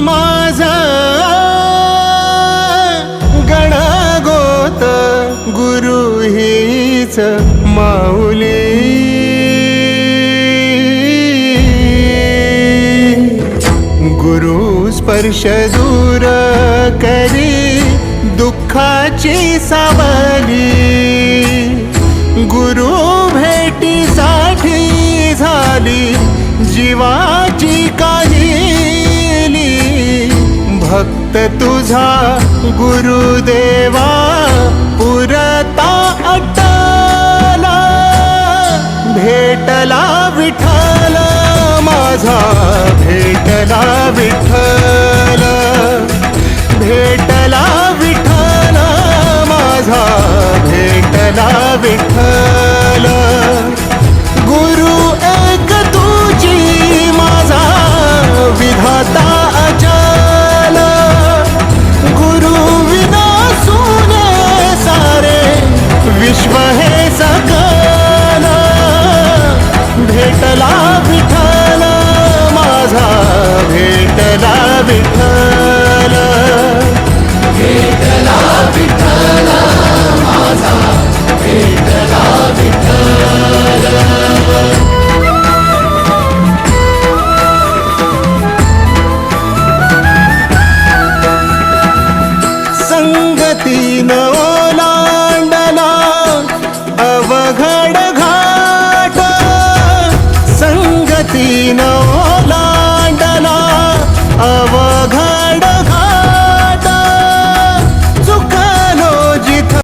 माझा गणागोत गुरु हीच माऊली. गुरु स्पर्श दूर करी दुःखाची सावली. गुरु भेटीसाठी झाली जीवाची संत तुझा गुरुदेवा पुरता अटला भेटला विठ्ठल माझा भेटला विठ्ठल. भेटला विठ्ठल माझा भेटला विठ्ठल. विठाला माझा भेटला विठाला भेटला संगती न Latino